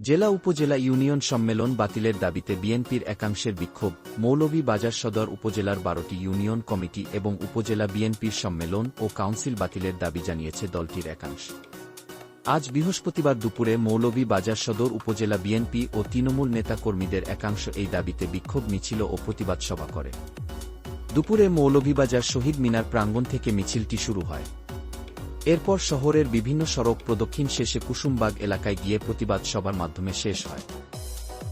জেলা উপজেলা ইউনিয়ন সম্মেলন বাতিলের দাবিতে বিএনপির একাংশের বিক্ষোভ, মৌলভী বাজার সদর উপজেলার বারোটি ইউনিয়ন কমিটি এবং উপজেলা বিএনপির সম্মেলন ও কাউন্সিল বাতিলের দাবি জানিয়েছে দলটির একাংশ। আজ বৃহস্পতিবার দুপুরে মৌলভী বাজার সদর উপজেলা বিএনপি ও তৃণমূল নেতাকর্মীদের একাংশ এই দাবিতে বিক্ষোভ, মিছিল ও প্রতিবাদ সভা করে। দুপুরে মৌলভীবাজার শহীদ মিনার প্রাঙ্গণ থেকে মিছিলটি শুরু হয়। এরপর শহরের বিভিন্ন সড়ক প্রদক্ষিণ শেষে কুসুমবাগ এলাকায় গিয়ে প্রতিবাদ সভার মাধ্যমে শেষ হয়।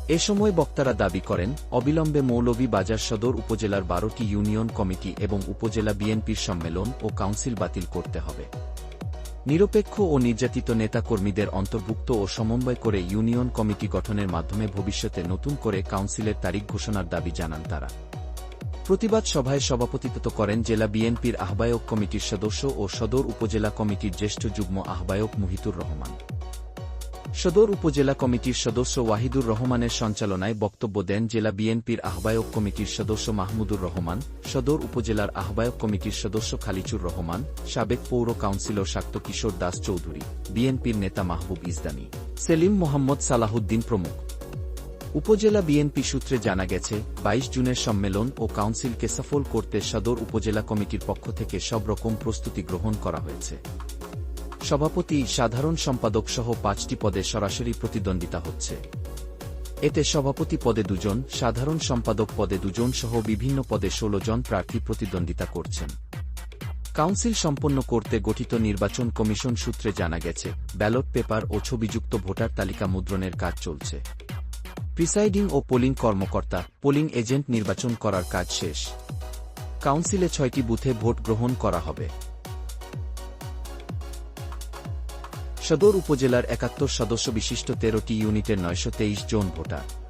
এ সময় বক্তারা দাবি করেন, অবিলম্বে মৌলভী বাজার সদর উপজেলার বারোটি ইউনিয়ন কমিটি এবং উপজেলা বিএনপির সম্মেলন ও কাউন্সিল বাতিল করতে হবে। নিরপেক্ষ ও নির্যাতিত নেতাকর্মীদের অন্তর্ভুক্ত ও সমন্বয় করে ইউনিয়ন কমিটি গঠনের মাধ্যমে ভবিষ্যতে নতুন করে কাউন্সিলের তারিখ ঘোষণার দাবি জানান তারা। প্রতিবাদ সভায় সভাপতিত্ব করেন জেলা বিএনপির আহ্বায়ক কমিটির সদস্য ও সদর উপজেলা কমিটির জ্যেষ্ঠ যুগ্ম আহ্বায়ক মুহিতুর রহমান। সদর উপজেলা কমিটির সদস্য ওয়াহিদুর রহমানের সঞ্চালনায় বক্তব্য দেন জেলা বিএনপির আহ্বায়ক কমিটির সদস্য মাহমুদুর রহমান, সদর উপজেলার আহ্বায়ক কমিটির সদস্য খালিচুর রহমান, সাবেক পৌর কাউন্সিলর শাক্ত কিশোর দাস চৌধুরী, বিএনপির নেতা মাহবুব ইসদানি সেলিম মোহাম্মদ সালাহুদ্দিন প্রমুখ। উপজেলা বিএনপি সূত্রে জানা গেছে ২২ জুনের সম্মেলন ও কাউন্সিলকে সফল করতে সদর উপজেলা কমিটির পক্ষ থেকে সব রকম প্রস্তুতি গ্রহণ করা হয়েছে। সভাপতি সাধারণ সম্পাদক সহ পাঁচটি পদে সরাসরি প্রতিদ্বন্দ্বিতা হচ্ছে। এতে সভাপতি পদে দুজন, সাধারণ সম্পাদক পদে দুজন সহ বিভিন্ন পদে ১৬ জন প্রার্থী প্রতিদ্বন্দ্বিতা করছেন। কাউন্সিল সম্পন্ন করতে গঠিত নির্বাচন কমিশন সূত্রে জানা গেছে, ব্যালট পেপার ও ছবিযুক্ত ভোটার তালিকা মুদ্রণের কাজ চলছে। প্রিসাইডিং ও পোলিং কর্মকর্তা, পোলিং এজেন্ট নির্বাচন করার কাজ শেষ। কাউন্সিলে ছয়টি বুথে ভোট গ্রহণ করা হবে। সদর উপজেলার একাত্তর সদস্য বিশিষ্ট তেরোটি ইউনিটের নয়শো তেইশ জন ভোটার।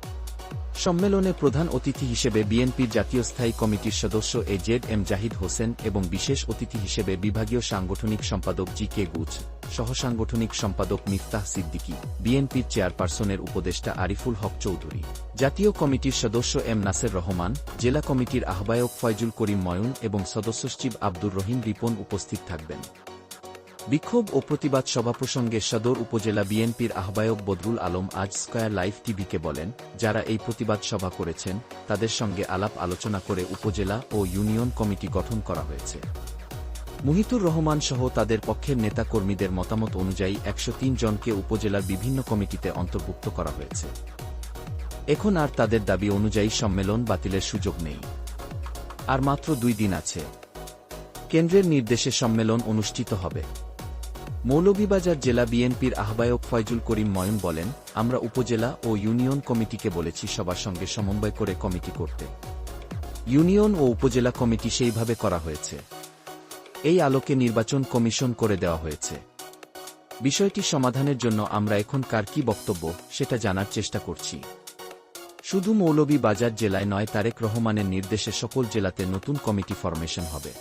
সম্মেলনে প্রধান অতিথি হিসেবে বিএনপির জাতীয় স্থায়ী কমিটির সদস্য A Z M Zahid Hossain এবং বিশেষ অতিথি হিসেবে বিভাগীয় সাংগঠনিক সম্পাদক জি কে গুজ সহসাংগঠনিক সম্পাদক মিফতাহ সিদ্দিকী, বিএনপির চেয়ারপারসনের উপদেষ্টা আরিফুল হক চৌধুরী। জাতীয় কমিটির সদস্য এম নাসের রহমান, জেলা কমিটির আহ্বায়ক ফয়জুল করিম ময়ন এবং সদস্য সচিব আব্দুর রহিম রিপন উপস্থিত থাকবেন। বিক্ষোভ ও প্রতিবাদ সভা প্রসঙ্গে সদর উপজেলা বিএনপির আহ্বায়ক বদরুল আলম আজ স্কয়ার লাইভ টিভিকে বলেন, যারা এই প্রতিবাদ সভা করেছেন, তাদের সঙ্গে আলাপ আলোচনা করে উপজেলা ও ইউনিয়ন কমিটি গঠন করা হয়েছে। মুহিতুর রহমান সহ তাদের পক্ষের নেতা কর্মীদের মতামত অনুযায়ী একশো জনকে উপজেলার বিভিন্ন কমিটিতে অন্তর্ভুক্ত করা হয়েছে। এখন আর তাদের দাবি অনুযায়ী সম্মেলন বাতিলের সুযোগ নেই। আর মাত্র দুই দিন আছে। কেন্দ্রের নির্দেশে সম্মেলন অনুষ্ঠিত হবে। মৌলভীবাজার জেলা বিএনপির আহ্বায়ক ফয়জুল করিম ময়ন বলেন, আমরা উপজেলা ও ইউনিয়ন কমিটিকে বলেছি সবার সঙ্গে সমন্বয় করে কমিটি করতে। ইউনিয়ন ও উপজেলা কমিটি সেইভাবে করা হয়েছে। এই আলোকে নির্বাচন কমিশন করে দেওয়া হয়েছে। বিষয়টি সমাধানের জন্য আমরা এখন কার কি বক্তব্য, সেটা জানার চেষ্টা করছি। শুধু মৌলভী বাজার জেলায় নয়, তারেক রহমানের নির্দেশে সকল জেলাতে নতুন কমিটি ফরমেশন হবে।